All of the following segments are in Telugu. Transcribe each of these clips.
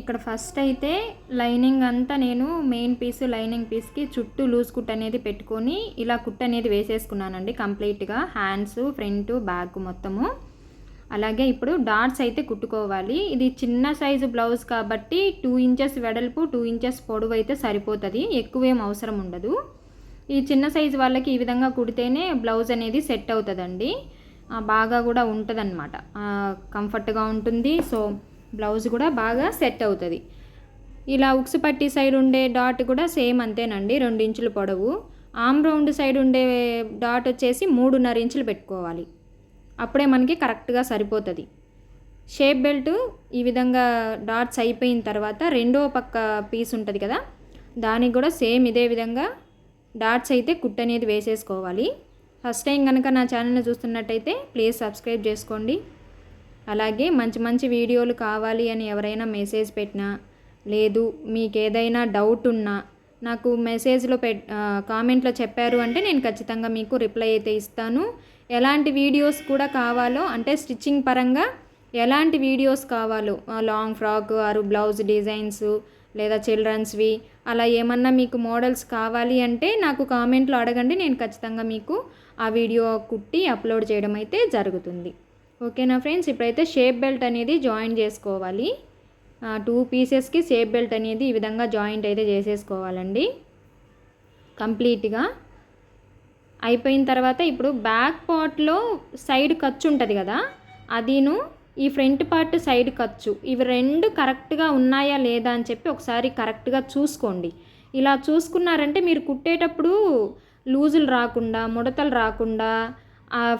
ఇక్కడ ఫస్ట్ అయితే లైనింగ్ అంతా నేను మెయిన్ పీస్ లైనింగ్ పీస్కి చుట్టూ లూజ్ కుట్ అనేది పెట్టుకొని ఇలా కుట్ అనేది వేసేసుకున్నానండి కంప్లీట్గా హ్యాండ్స్ ఫ్రంట్ బ్యాక్ మొత్తము. అలాగే ఇప్పుడు డాట్స్ అయితే కుట్టుకోవాలి. ఇది చిన్న సైజు బ్లౌజ్ కాబట్టి టూ ఇంచెస్ వెడల్పు టూ ఇంచెస్ పొడవు అయితే సరిపోతుంది. ఎక్కువేం అవసరం ఉండదు. ఈ చిన్న సైజు వాళ్ళకి ఈ విధంగా కుడితేనే బ్లౌజ్ అనేది సెట్ అవుతుందండి. బాగా కూడా ఉంటుందన్నమాట. కంఫర్ట్గా ఉంటుంది. సో బ్లౌజ్ కూడా బాగా సెట్ అవుతుంది. ఇలా ఉక్స్ పట్టి సైడ్ ఉండే డాట్ కూడా సేమ్ అంతేనండి రెండు ఇంచులు పొడవు. ఆమ్ రౌండ్ సైడ్ ఉండే డాట్ వచ్చేసి మూడున్నర ఇంచులు పెట్టుకోవాలి. అప్పుడే మనకి కరెక్ట్గా సరిపోతుంది. షేప్ బెల్ట్ ఈ విధంగా డాట్స్ అయిపోయిన తర్వాత రెండో పక్క పీస్ ఉంటుంది కదా దానికి కూడా సేమ్ ఇదే విధంగా డాట్స్ అయితే కుట్ అనేది వేసేసుకోవాలి. ఫస్ట్ టైం కనుక నా ఛానల్ని చూస్తున్నట్టయితే ప్లీజ్ సబ్స్క్రైబ్ చేసుకోండి. అలాగే మంచి మంచి వీడియోలు కావాలి అని ఎవరైనా మెసేజ్ పెట్టినా లేదు మీకు ఏదైనా డౌట్ ఉన్నా నాకు మెసేజ్లో పెట్ కామెంట్లో చెప్పారు అంటే నేను ఖచ్చితంగా మీకు రిప్లై అయితే ఇస్తాను. ఎలాంటి వీడియోస్ కూడా కావాలో అంటే స్టిచ్చింగ్ పరంగా ఎలాంటి వీడియోస్ కావాలో long frock or blouse designs లేదా చిల్డ్రన్స్వి అలా ఏమన్నా మీకు మోడల్స్ కావాలి అంటే నాకు కామెంట్లో అడగండి. నేను ఖచ్చితంగా మీకు ఆ వీడియో కుట్టి అప్లోడ్ చేయడం అయితే జరుగుతుంది. ఓకేనా ఫ్రెండ్స్? ఇప్పుడైతే షేప్ బెల్ట్ అనేది జాయిన్ చేసుకోవాలి. టూ పీసెస్కి షేప్ బెల్ట్ అనేది ఈ విధంగా జాయింట్ అయితే చేసేసుకోవాలండి. కంప్లీట్గా. అయిపోయిన తర్వాత ఇప్పుడు బ్యాక్ పార్ట్లో సైడ్ ఖర్చు ఉంటుంది కదా? అదిను ఈ ఫ్రంట్ పార్ట్ సైడ్ ఖర్చు ఇవి రెండు కరెక్ట్గా ఉన్నాయా లేదా అని చెప్పి ఒకసారి కరెక్ట్గా చూసుకోండి. ఇలా చూసుకున్నారంటే మీరు కుట్టేటప్పుడు లూజులు రాకుండా ముడతలు రాకుండా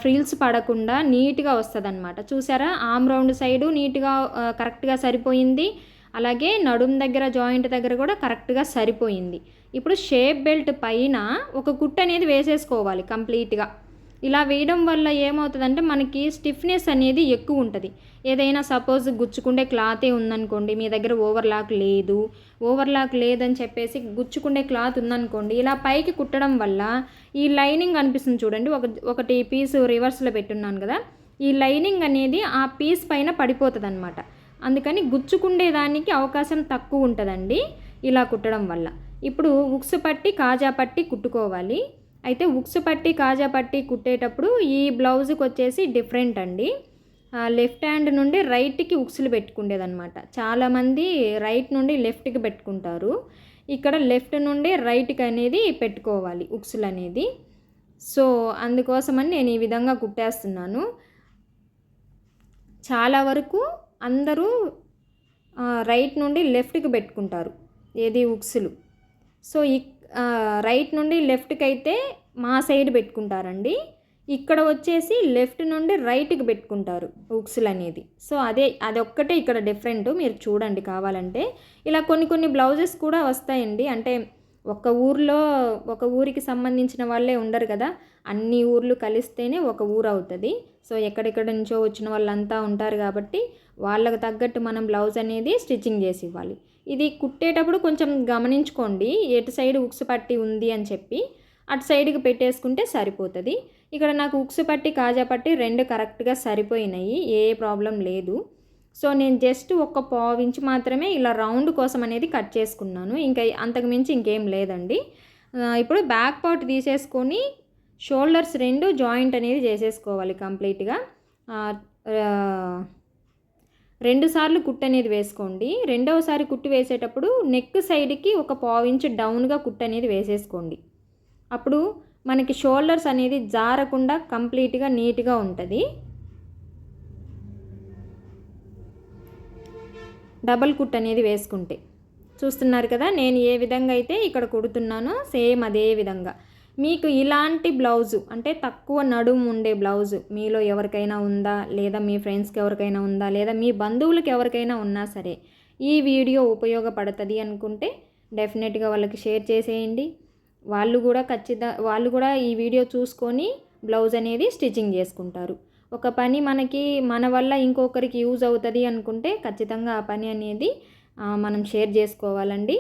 ఫ్రిల్స్ పడకుండా నీట్గా వస్తుంది అనమాట చూసారా? ఆమ్ రౌండ్ సైడు నీట్గా కరెక్ట్గా సరిపోయింది. అలాగే నడుం దగ్గర జాయింట్ దగ్గర కూడా కరెక్ట్గా సరిపోయింది. ఇప్పుడు షేప్ బెల్ట్ పైన ఒక కుట్ అనేది వేసేసుకోవాలి కంప్లీట్గా. ఇలా వేయడం వల్ల ఏమవుతుందంటే మనకి స్టిఫ్నెస్ అనేది ఎక్కువ ఉంటుంది. ఏదైనా సపోజ్ గుచ్చుకుండే క్లాతే ఉందనుకోండి మీ దగ్గర ఓవర్లాక్ లేదు ఓవర్లాక్ లేదని చెప్పేసి గుచ్చుకుండే క్లాత్ ఉందనుకోండి ఇలా పైకి కుట్టడం వల్ల ఈ లైనింగ్ అనిపిస్తుంది చూడండి. ఒక ఒకటి పీస్ రివర్స్లో పెట్టున్నాను కదా ఈ లైనింగ్ అనేది ఆ పీస్ పైన పడిపోతుంది అనమాట అందుకని గుచ్చుకుండే దానికి అవకాశం తక్కువ ఉంటుందండి ఇలా కుట్టడం వల్ల. ఇప్పుడు ఉక్స్ పట్టి కాజా పట్టి కుట్టుకోవాలి. అయితే ఉక్స్ పట్టి కాజా పట్టి కుట్టేటప్పుడు ఈ బ్లౌజ్కి వచ్చేసి డిఫరెంట్ అండి. లెఫ్ట్ హ్యాండ్ నుండి రైట్కి ఉక్సులు పెట్టుకుండేదన్నమాట. చాలామంది రైట్ నుండి లెఫ్ట్కి పెట్టుకుంటారు. ఇక్కడ లెఫ్ట్ నుండి రైట్కి అనేది పెట్టుకోవాలి ఉక్సులు అనేది సో అందుకోసమని నేను ఈ విధంగా కుట్టేస్తున్నాను. చాలా వరకు అందరూ రైట్ నుండి లెఫ్ట్కి పెట్టుకుంటారు. ఏది ఉక్సులు. సో రైట్ నుండి లెఫ్ట్కి అయితే మా సైడ్ పెట్టుకుంటారండి. ఇక్కడ వచ్చేసి లెఫ్ట్ నుండి రైట్కి పెట్టుకుంటారు ఉక్సులు అనేది. సో అదే అదొక్కటే ఇక్కడ డిఫరెంట్ మీరు చూడండి కావాలంటే. ఇలా కొన్ని కొన్ని బ్లౌజెస్ కూడా వస్తాయండి. అంటే ఒక ఊర్లో ఒక ఊరికి సంబంధించిన వాళ్ళే ఉండరు కదా. అన్ని ఊర్లు కలిస్తేనే ఒక ఊరు అవుతుంది. సో ఎక్కడెక్కడ నుంచో వచ్చిన వాళ్ళంతా ఉంటారు కాబట్టి వాళ్ళకు తగ్గట్టు మనం బ్లౌజ్ అనేది స్టిచ్చింగ్ చేసి ఇవ్వాలి. ఇది కుట్టేటప్పుడు కొంచెం గమనించుకోండి. ఎటు సైడ్ ఉక్స్ పట్టి ఉంది అని చెప్పి అటు సైడ్కి పెట్టేసుకుంటే సరిపోతుంది. ఇక్కడ నాకు ఉక్స్ పట్టి కాజా పట్టి రెండు కరెక్ట్గా సరిపోయినాయి. ఏ ప్రాబ్లం లేదు. సో నేను జస్ట్ ఒక పావు మాత్రమే ఇలా రౌండ్ కోసం అనేది కట్ చేసుకున్నాను. ఇంకా అంతకుమించి ఇంకేం లేదండి. ఇప్పుడు బ్యాక్ పార్ట్ తీసేసుకొని షోల్డర్స్ రెండు జాయింట్ అనేది చేసేసుకోవాలి కంప్లీట్గా. రెండుసార్లు రెండు సార్లు కుట్టు అనేది వేసుకోండి. రెండవసారి కుట్టు వేసేటప్పుడు నెక్ సైడ్కి ఒక పావు డౌన్గా కుట్టు అనేది వేసేసుకోండి. అప్పుడు మనకి షోల్డర్స్ అనేది జారకుండా కంప్లీట్గా నీట్గా ఉంటుంది. డబల్ కుట్ అనేది వేసుకుంటే. చూస్తున్నారు కదా నేను ఏ విధంగా అయితే ఇక్కడ కుడుతున్నానో సేమ్ అదే విధంగా. మీకు ఇలాంటి బ్లౌజు అంటే తక్కువ నడుము ఉండే బ్లౌజు మీలో ఎవరికైనా ఉందా? లేదా మీ ఫ్రెండ్స్కి ఎవరికైనా ఉందా? లేదా మీ బంధువులకి ఎవరికైనా ఉన్నా సరే ఈ వీడియో ఉపయోగపడుతుంది అనుకుంటే డెఫినెట్గా వాళ్ళకి షేర్ చేసేయండి. వాళ్ళు కూడా ఖచ్చితంగా వాళ్ళు కూడా ఈ వీడియో చూసుకొని బ్లౌజ్ అనేది స్టిచ్చింగ్ చేసుకుంటారు. ఒక పని మనకి మన వల్ల ఇంకొకరికి యూజ్ అవుతుంది అనుకుంటే ఖచ్చితంగా ఆ పని అనేది మనం షేర్ చేసుకోవాలండి.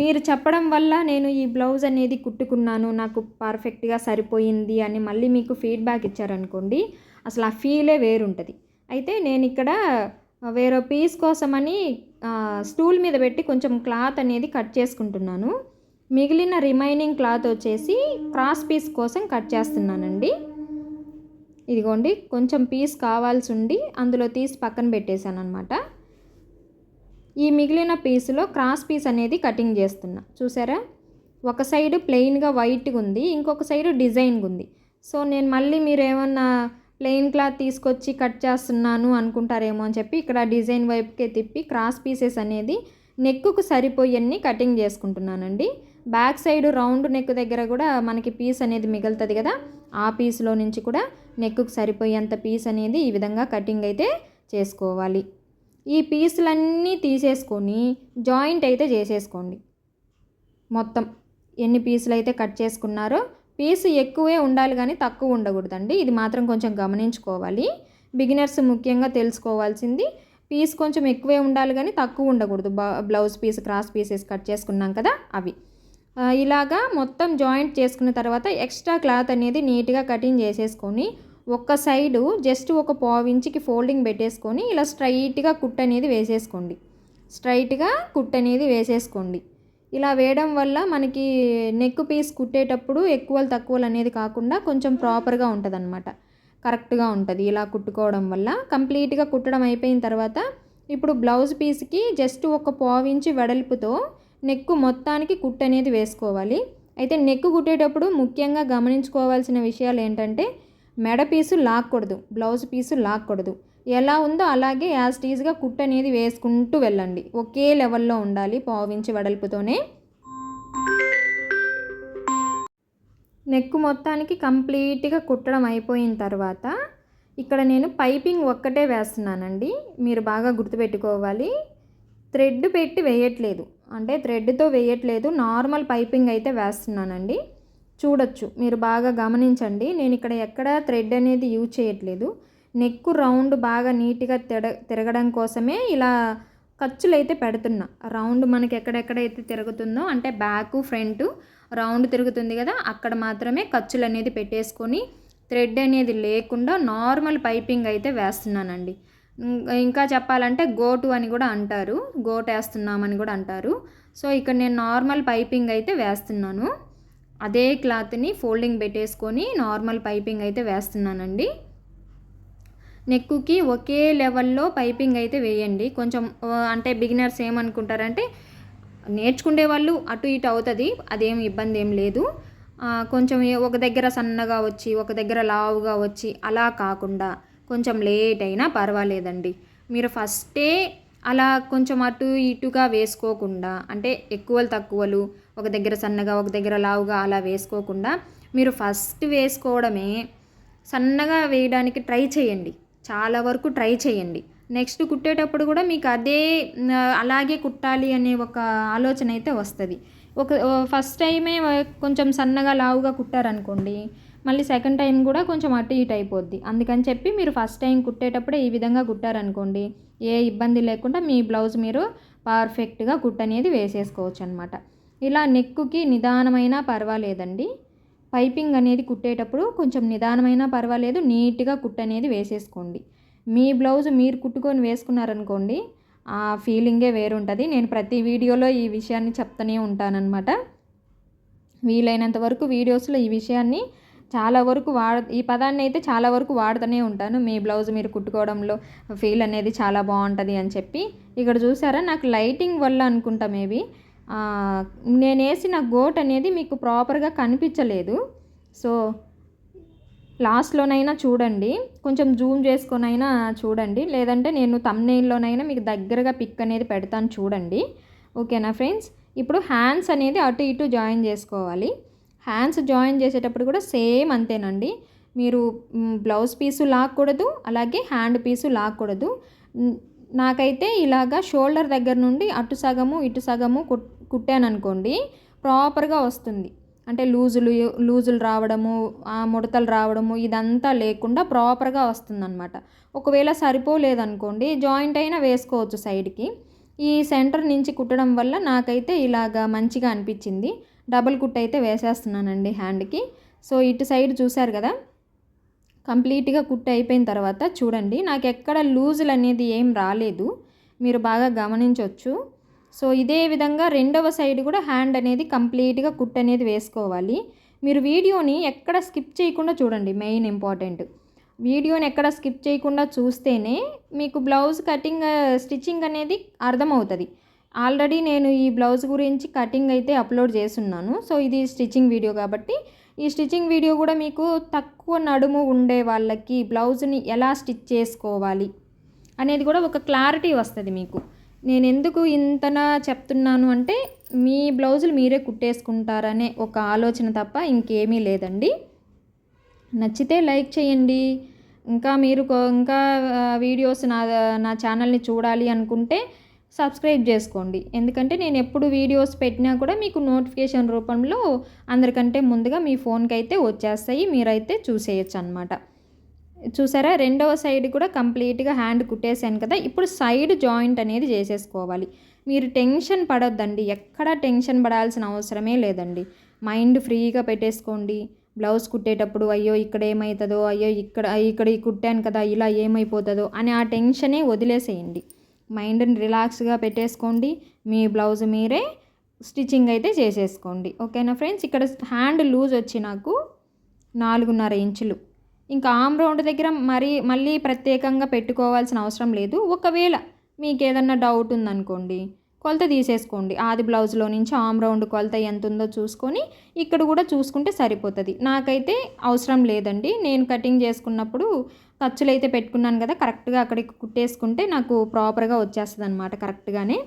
మీరు చెప్పడం వల్ల నేను ఈ బ్లౌజ్ అనేది కుట్టుకున్నాను నాకు పర్ఫెక్ట్గా సరిపోయింది అని మళ్ళీ మీకు ఫీడ్బ్యాక్ ఇచ్చారనుకోండి అసలు ఆ ఫీలే వేరుంటుంది. అయితే నేను ఇక్కడ వేరే పీస్ కోసమని స్టూల్ మీద పెట్టి కొంచెం క్లాత్ అనేది కట్ చేసుకుంటున్నాను. మిగిలిన రిమైనింగ్ క్లాత్ వచ్చేసి క్రాస్ పీస్ కోసం కట్ చేస్తున్నానండి. ఇదిగోండి కొంచెం పీస్ కావాల్సి ఉండి అందులో తీసి పక్కన పెట్టేశాను అనమాట ఈ మిగిలిన పీసులో క్రాస్ పీస్ అనేది కటింగ్ చేస్తున్నా. చూసారా? ఒక సైడ్ ప్లెయిన్గా వైట్గా ఉంది ఇంకొక సైడ్ డిజైన్గా ఉంది. సో నేను మళ్ళీ మీరు ఏమన్నా ప్లెయిన్ క్లాత్ తీసుకొచ్చి కట్ చేస్తున్నాను అనుకుంటారేమో అని చెప్పి ఇక్కడ డిజైన్ వైపుకే తిప్పి క్రాస్ పీసెస్ అనేది నెక్కుకు సరిపోయన్ని కటింగ్ చేసుకుంటున్నానండి. బ్యాక్ సైడ్ రౌండ్ నెక్ దగ్గర కూడా మనకి పీస్ అనేది మిగులుతుంది కదా? ఆ పీస్లో నుంచి కూడా నెక్కుకు సరిపోయేంత పీస్ అనేది ఈ విధంగా కటింగ్ అయితే చేసుకోవాలి. ఈ పీసులన్నీ తీసేసుకొని జాయింట్ అయితే చేసేసుకోండి. మొత్తం ఎన్ని పీసులు అయితే కట్ చేసుకున్నారో పీసు ఎక్కువే ఉండాలి కానీ తక్కువ ఉండకూడదండి. ఇది మాత్రం కొంచెం గమనించుకోవాలి. బిగినర్స్ ముఖ్యంగా తెలుసుకోవాల్సింది పీస్ కొంచెం ఎక్కువే ఉండాలి కానీ తక్కువ ఉండకూడదు. బ- blouse piece cross pieces cut చేసుకున్నాం కదా అవి. ఇలాగా మొత్తం జాయింట్ చేసుకున్న తర్వాత ఎక్స్ట్రా క్లాత్ అనేది నీట్గా కటింగ్ చేసేసుకొని ఒక్క సైడు జస్ట్ ఒక పావు ఇంచుకి ఫోల్డింగ్ పెట్టేసుకొని ఇలా స్ట్రైట్గా కుట్ అనేది వేసేసుకోండి. స్ట్రైట్గా కుట్ అనేది వేసేసుకోండి. ఇలా వేయడం వల్ల మనకి నెక్ పీస్ కుట్టేటప్పుడు ఎక్కువలు తక్కువలు అనేది కాకుండా కొంచెం ప్రాపర్గా ఉంటుంది అనమాట కరెక్ట్గా ఉంటుంది. ఇలా కుట్టుకోవడం వల్ల కంప్లీట్గా కుట్టడం అయిపోయిన తర్వాత ఇప్పుడు బ్లౌజ్ పీస్కి జస్ట్ ఒక పావు ఇంచు వెడల్పుతో నెక్ మొత్తానికి కుట్ అనేది వేసుకోవాలి. అయితే నెక్ కుట్టేటప్పుడు ముఖ్యంగా గమనించుకోవాల్సిన విషయాలు ఏంటంటే మెడ పీసు లాక్కూడదు బ్లౌజ్ పీసు లాక్కూడదు. ఎలా ఉందో అలాగే యాజ్ టీజ్గా కుట్ అనేది వేసుకుంటూ వెళ్ళండి. ఒకే లెవెల్లో ఉండాలి పావించి వెడల్పుతోనే. నెక్ మొత్తానికి కంప్లీట్గా కుట్టడం అయిపోయిన తర్వాత ఇక్కడ నేను పైపింగ్ ఒక్కటే వేస్తున్నానండి. మీరు బాగా గుర్తుపెట్టుకోవాలి. థ్రెడ్ పెట్టి వేయట్లేదు. అంటే థ్రెడ్తో వేయట్లేదు. నార్మల్ పైపింగ్ అయితే వేస్తున్నానండి. చూడొచ్చు. మీరు బాగా గమనించండి. నేను ఇక్కడ ఎక్కడ థ్రెడ్ అనేది యూజ్ చేయట్లేదు. నెక్ రౌండ్ బాగా నీట్గా తిడ తిరగడం కోసమే ఇలా ఖర్చులు అయితే పెడుతున్నా. రౌండ్ మనకి ఎక్కడెక్కడైతే తిరుగుతుందో అంటే బ్యాక్ ఫ్రంట్ రౌండ్ తిరుగుతుంది కదా అక్కడ మాత్రమే ఖర్చులు అనేది పెట్టేసుకొని థ్రెడ్ అనేది లేకుండా నార్మల్ పైపింగ్ అయితే వేస్తున్నానండి. ఇంకా చెప్పాలంటే గోటు అని కూడా అంటారు. గోటు వేస్తున్నామని కూడా అంటారు. సో ఇక్కడ నేను నార్మల్ పైపింగ్ అయితే వేస్తున్నాను. అదే క్లాత్ని ఫోల్డింగ్ పెట్టేసుకొని నార్మల్ పైపింగ్ అయితే వేస్తున్నానండి. నెక్కుకి ఒకే లెవెల్లో పైపింగ్ అయితే వేయండి. కొంచెం అంటే బిగినర్స్ ఏమనుకుంటారంటే నేర్చుకునే వాళ్ళు అటు ఇటు అవుతుంది అదేం ఇబ్బంది ఏం లేదు. కొంచెం ఒక దగ్గర సన్నగా వచ్చి ఒక దగ్గర లావుగా వచ్చి అలా కాకుండా కొంచెం లేట్ అయినా పర్వాలేదండి. మీరు ఫస్టే అలా కొంచెం అటు ఇటుగా వేసుకోకుండా అంటే ఎక్కువలు తక్కువలు ఒక దగ్గర సన్నగా ఒక దగ్గర లావుగా అలా వేసుకోకుండా మీరు ఫస్ట్ వేసుకోవడమే సన్నగా వేయడానికి ట్రై చేయండి. చాలా వరకు ట్రై చేయండి. నెక్స్ట్ కుట్టేటప్పుడు కూడా మీకు అదే అలాగే కుట్టాలి అనే ఒక ఆలోచన అయితే వస్తుంది. ఒక ఫస్ట్ టైమే కొంచెం సన్నగా లావుగా కుట్టారనుకోండి మళ్ళీ సెకండ్ టైం కూడా కొంచెం అటు ఇటు అయిపోద్ది. అందుకని చెప్పి మీరు ఫస్ట్ టైం కుట్టేటప్పుడే ఈ విధంగా కుట్టారనుకోండి ఏ ఇబ్బంది లేకుండా మీ బ్లౌజ్ మీరు పర్ఫెక్ట్గా కుట్ అనేది వేసేసుకోవచ్చు అనమాట ఇలా నెక్కుకి నిదానమైన పర్వాలేదండి. పైపింగ్ అనేది కుట్టేటప్పుడు కొంచెం నిదానమైనా పర్వాలేదు నీట్గా కుట్ అనేది వేసేసుకోండి. మీ బ్లౌజ్ మీరు కుట్టుకొని వేసుకున్నారనుకోండి ఆ ఫీలింగే వేరుంటుంది. నేను ప్రతి వీడియోలో ఈ విషయాన్ని చెప్తూనే ఉంటానన్నమాట. వీలైనంత వరకు వీడియోస్లో ఈ విషయాన్ని చాలా వరకు వాడ ఈ పదాన్ని అయితే చాలా వరకు వాడుతూనే ఉంటాను. మీ బ్లౌజ్ మీరు కుట్టుకోవడంలో ఫీల్ అనేది చాలా బాగుంటుంది అని చెప్పి. ఇక్కడ చూసారా? నాకు లైటింగ్ వల్ల అనుకుంటా మేబీ. నేను వేసిన గోట్ అనేది మీకు ప్రాపర్గా కనిపించలేదు. సో లాస్ట్లోనైనా చూడండి. కొంచెం జూమ్ చేసుకొనైనా చూడండి. లేదంటే నేను తమ్నైల్లోనైనా మీకు దగ్గరగా పిక్ అనేది పెడతాను చూడండి. ఓకేనా ఫ్రెండ్స్? ఇప్పుడు హ్యాండ్స్ అనేది అటు ఇటు జాయిన్ చేసుకోవాలి. హ్యాండ్స్ జాయిన్ చేసేటప్పుడు కూడా సేమ్ అంతేనండి. మీరు బ్లౌజ్ పీసు లాక్కూడదు అలాగే హ్యాండ్ పీసు లాక్కూడదు. నాకైతే ఇలాగా షోల్డర్ దగ్గర నుండి అటు సగము ఇటు సగము కుట్ కుట్టాననుకోండి ప్రాపర్గా వస్తుంది. అంటే లూజులు లూజులు రావడము ఆ ముడతలు రావడము ఇదంతా లేకుండా ప్రాపర్గా వస్తుందన్నమాట. ఒకవేళ సరిపోలేదనుకోండి జాయింట్ అయినా వేసుకోవచ్చు సైడ్కి. ఈ సెంటర్ నుంచి కుట్టడం వల్ల నాకైతే ఇలాగా మంచిగా అనిపించింది. డబల్ కుట్ అయితే వేసేస్తున్నానండి హ్యాండ్కి. సో ఇటు సైడ్ చూశారు కదా కంప్లీట్గా కుట్టు అయిపోయిన తర్వాత చూడండి నాకు ఎక్కడ లూజులు అనేది ఏం రాలేదు. మీరు బాగా గమనించవచ్చు సో ఇదే విధంగా రెండవ సైడ్ కూడా హ్యాండ్ అనేది కంప్లీట్గా కుట్ అనేది వేసుకోవాలి. మీరు వీడియోని ఎక్కడ స్కిప్ చేయకుండా చూడండి మెయిన్ ఇంపార్టెంట్. వీడియోని ఎక్కడ స్కిప్ చేయకుండా చూస్తేనే మీకు బ్లౌజ్ కటింగ్ స్టిచ్చింగ్ అనేది అర్థమవుతుంది. ఆల్రెడీ నేను ఈ బ్లౌజ్ గురించి కటింగ్ అయితే అప్లోడ్ చేస్తున్నాను. సో ఇది స్టిచ్చింగ్ వీడియో కాబట్టి ఈ స్టిచ్చింగ్ వీడియో కూడా మీకు తక్కువ నడుము ఉండే వాళ్ళకి బ్లౌజ్ని ఎలా స్టిచ్ చేసుకోవాలి అనేది కూడా ఒక క్లారిటీ వస్తుంది మీకు. నేను ఎందుకు ఇంతనా చెప్తున్నాను అంటే మీ బ్లౌజులు మీరే కుట్టేసుకుంటారనే ఒక ఆలోచన తప్ప ఇంకేమీ లేదండి. నచ్చితే లైక్ చేయండి. ఇంకా మీరు ఇంకా వీడియోస్ నా నా ఛానల్ని చూడాలి అనుకుంటే సబ్స్క్రైబ్ చేసుకోండి. ఎందుకంటే నేను ఎప్పుడు వీడియోస్ పెట్టినా కూడా మీకు నోటిఫికేషన్ రూపంలో అందరికంటే ముందుగా మీ ఫోన్కి అయితే వచ్చేస్తాయి. మీరైతే చూసేయచ్చు అనమాట చూసారా? రెండవ సైడ్ కూడా కంప్లీట్గా హ్యాండ్ కుట్టేశాను కదా? ఇప్పుడు సైడ్ జాయింట్ అనేది చేసేసుకోవాలి. మీరు టెన్షన్ పడొద్దండి. ఎక్కడ టెన్షన్ పడాల్సిన అవసరమే లేదండి. మైండ్ ఫ్రీగా పెట్టేసుకోండి. బ్లౌజ్ కుట్టేటప్పుడు అయ్యో ఇక్కడ ఏమవుతుందో అయ్యో ఇక్కడ ఇక్కడ కుట్టాను కదా ఇలా ఏమైపోతుందో అని ఆ టెన్షనే వదిలేసేయండి. మైండ్ని రిలాక్స్గా పెట్టేసుకోండి. మీ బ్లౌజ్ మీరే స్టిచ్చింగ్ అయితే చేసేసుకోండి. ఓకేనా ఫ్రెండ్స్? ఇక్కడ హ్యాండ్ లూజ్ వచ్చి నాకు నాలుగున్నర ఇంచులు. ఇంకా ఆమ్ రౌండ్ దగ్గర మరి మళ్ళీ ప్రత్యేకంగా పెట్టుకోవాల్సిన అవసరం లేదు. ఒకవేళ మీకు ఏదన్నా డౌట్ ఉందనుకోండి కొలత తీసేసుకోండి. ఆది బ్లౌజ్లో నుంచి ఆమ్ రౌండ్ కొలత ఎంత ఉందో చూసుకొని ఇక్కడ కూడా చూసుకుంటే సరిపోతుంది. నాకైతే అవసరం లేదండి. నేను కటింగ్ చేసుకున్నప్పుడు ఖర్చులు అయితే పెట్టుకున్నాను కదా కరెక్ట్గా అక్కడికి కుట్టేసుకుంటే నాకు ప్రాపర్గా వచ్చేస్తుంది అనమాట కరెక్ట్గానే.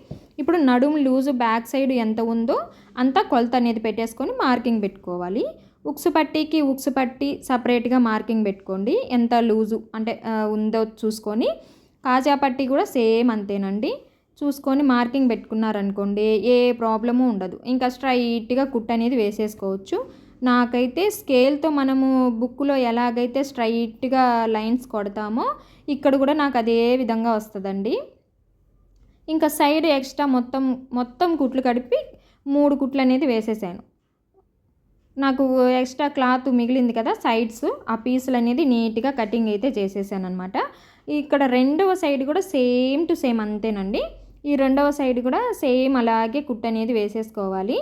ఇప్పుడు నడుము లూజు బ్యాక్ సైడ్ ఎంత ఉందో అంతా కొలత అనేది పెట్టేసుకొని మార్కింగ్ పెట్టుకోవాలి. ఉక్సు పట్టీకి ఉక్సు పట్టి సపరేట్గా మార్కింగ్ పెట్టుకోండి. ఎంత లూజు అంటే ఉందో చూసుకొని. కాజా పట్టీ కూడా సేమ్ అంతేనండి. చూసుకొని మార్కింగ్ పెట్టుకున్నారనుకోండి ఏ ప్రాబ్లము ఉండదు. ఇంకా స్ట్రైట్గా కుట్ అనేది వేసేసుకోవచ్చు. నాకైతే స్కేల్తో మనము బుక్లో ఎలాగైతే స్ట్రైట్గా లైన్స్ కొడతామో ఇక్కడ కూడా నాకు అదే విధంగా వస్తుందండి. ఇంకా సైడ్ ఎక్స్ట్రా మొత్తం మొత్తం కుట్లు కడిపి మూడు కుట్లు అనేది వేసేసాను. నాకు ఎక్స్ట్రా క్లాత్ మిగిలింది కదా సైడ్స్ ఆ పీసులు అనేది నీట్గా కటింగ్ అయితే చేసేసాను అనమాట ఇక్కడ రెండవ సైడ్ కూడా సేమ్ టు సేమ్ అంతేనండి. ఈ రెండవ సైడ్ కూడా సేమ్ అలాగే కుట్ అనేది వేసేసుకోవాలి.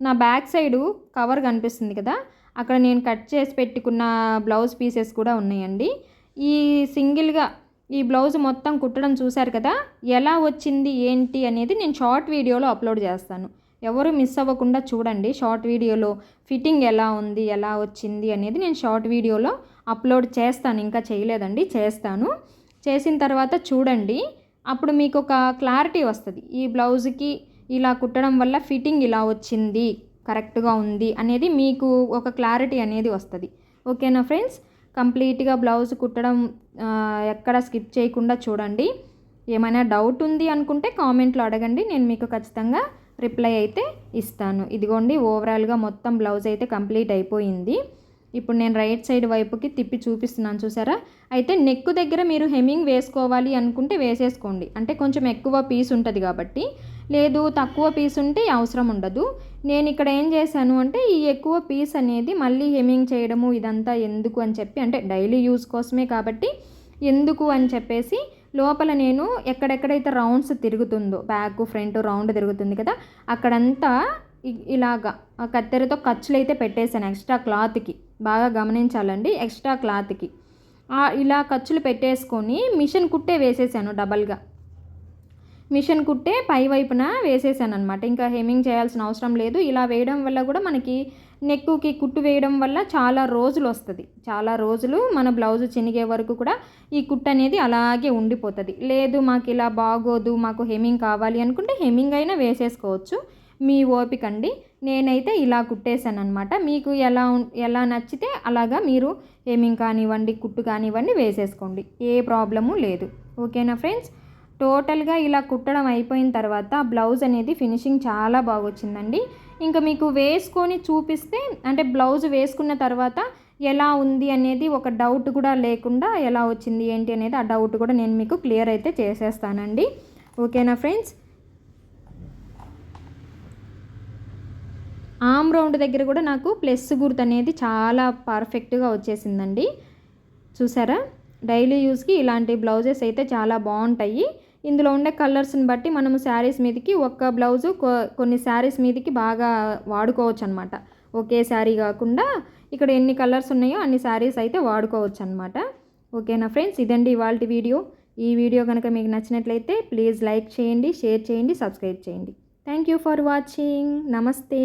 నా బ్యాక్ సైడు కవర్ కనిపిస్తుంది కదా అక్కడ నేను కట్ చేసి పెట్టుకున్న బ్లౌజ్ పీసెస్ కూడా ఉన్నాయండి. ఈ సింగిల్గా ఈ బ్లౌజ్ మొత్తం కుట్టడం చూశారు కదా ఎలా వచ్చింది ఏంటి అనేది నేను షార్ట్ వీడియోలో అప్లోడ్ చేస్తాను. ఎవరు మిస్ అవ్వకుండా చూడండి షార్ట్ వీడియోలో ఫిట్టింగ్ ఎలా ఉంది ఎలా వచ్చింది అనేది నేను షార్ట్ వీడియోలో అప్లోడ్ చేస్తాను ఇంకా చేయలేదండి చేస్తాను. చేసిన తర్వాత చూడండి అప్పుడు మీకు ఒక క్లారిటీ వస్తుంది. ఈ బ్లౌజ్కి ఇలా కుట్టడం వల్ల ఫిట్టింగ్ ఇలా వచ్చింది కరెక్ట్గా ఉంది అనేది మీకు ఒక క్లారిటీ అనేది వస్తుంది. ఓకేనా ఫ్రెండ్స్ కంప్లీట్గా బ్లౌజ్ కుట్టడం ఎక్కడ స్కిప్ చేయకుండా చూడండి. ఏమైనా డౌట్ ఉంది అనుకుంటే కామెంట్లో అడగండి. నేను మీకు ఖచ్చితంగా రిప్లై అయితే ఇస్తాను. ఇదిగోండి ఓవరాల్గా మొత్తం బ్లౌజ్ అయితే కంప్లీట్ అయిపోయింది. ఇప్పుడు నేను రైట్ సైడ్ వైపుకి తిప్పి చూపిస్తున్నాను చూసారా? అయితే నెక్ దగ్గర మీరు హెమ్మింగ్ వేసుకోవాలి అనుకుంటే వేసేసుకోండి. అంటే కొంచెం ఎక్కువ పీస్ ఉంటుంది కాబట్టి. లేదు తక్కువ పీస్ ఉంటే అవసరం ఉండదు. నేను ఇక్కడ ఏం చేశాను అంటే ఈ ఎక్కువ పీస్ అనేది మళ్ళీ హెమ్మింగ్ చేయడము ఇదంతా ఎందుకు అని చెప్పి అంటే డైలీ యూస్ కోసమే కాబట్టి ఎందుకు అని చెప్పేసి లోపల నేను ఎక్కడెక్కడైతే రౌండ్స్ తిరుగుతుందో బ్యాక్ ఫ్రంట్ రౌండ్ తిరుగుతుంది కదా అక్కడంతా ఇలాగా ఆ కత్తెరతో ఖర్చులు అయితే పెట్టేశాను ఎక్స్ట్రా క్లాత్కి బాగా గమనించాలండి ఎక్స్ట్రా క్లాత్కి. ఇలా ఖర్చులు పెట్టేసుకొని మిషన్ కుట్టే వేసేసాను డబల్గా. మిషన్ కుట్టే పై వైపున వేసేసాను అనమాట ఇంకా హెమింగ్ చేయాల్సిన అవసరం లేదు. ఇలా వేయడం వల్ల కూడా మనకి నెక్కుకి కుట్టు వేయడం వల్ల చాలా రోజులు వస్తుంది. చాలా రోజులు మన బ్లౌజ్ చినిగే వరకు కూడా ఈ కుట్టు అనేది అలాగే ఉండిపోతుంది. లేదు మాకు ఇలా బాగోదు మాకు హెమింగ్ కావాలి అనుకుంటే హెమింగ్ అయినా వేసేసుకోవచ్చు. మీ ఓపిక అండి నేనైతే ఇలా కుట్టేశాను అనమాట మీకు ఎలా ఉం- ఎలా నచ్చితే అలాగా మీరు ఏమింగ్ కానివ్వండి కుట్టు కానివ్వండి వేసేసుకోండి. ఏ ప్రాబ్లము లేదు. ఓకేనా ఫ్రెండ్స్? టోటల్గా ఇలా కుట్టడం అయిపోయిన తర్వాత బ్లౌజ్ అనేది ఫినిషింగ్ చాలా బాగా వచ్చిందండి ఇంకా మీకు వేసుకొని చూపిస్తే అంటే బ్లౌజ్ వేసుకున్న తర్వాత ఎలా ఉంది అనేది ఒక డౌట్ కూడా లేకుండా ఎలా వచ్చింది ఏంటి అనేది ఆ డౌట్ కూడా నేను మీకు క్లియర్ అయితే చేసేస్తానండి. ఓకేనా ఫ్రెండ్స్? ఆమ్ రౌండ్ దగ్గర కూడా నాకు ప్లస్ గుర్తు అనేది చాలా పర్ఫెక్ట్గా వచ్చేసిందండి. చూసారా? డైలీ యూస్కి ఇలాంటి బ్లౌజెస్ అయితే చాలా బాగుంటాయి. ఇందులో ఉండే కలర్స్ని బట్టి మనము శారీస్ మీదకి ఒక్క బ్లౌజు కొన్ని శారీస్ మీదకి బాగా వాడుకోవచ్చు అనమాట ఒకే శారీ కాకుండా ఇక్కడ ఎన్ని కలర్స్ ఉన్నాయో అన్ని శారీస్ అయితే వాడుకోవచ్చు అనమాట ఓకేనా ఫ్రెండ్స్? ఇదండి ఇవాళ వీడియో. ఈ వీడియో కనుక మీకు నచ్చినట్లయితే ప్లీజ్ లైక్ చేయండి షేర్ చేయండి సబ్స్క్రైబ్ చేయండి. Thank you for watching. నమస్తే.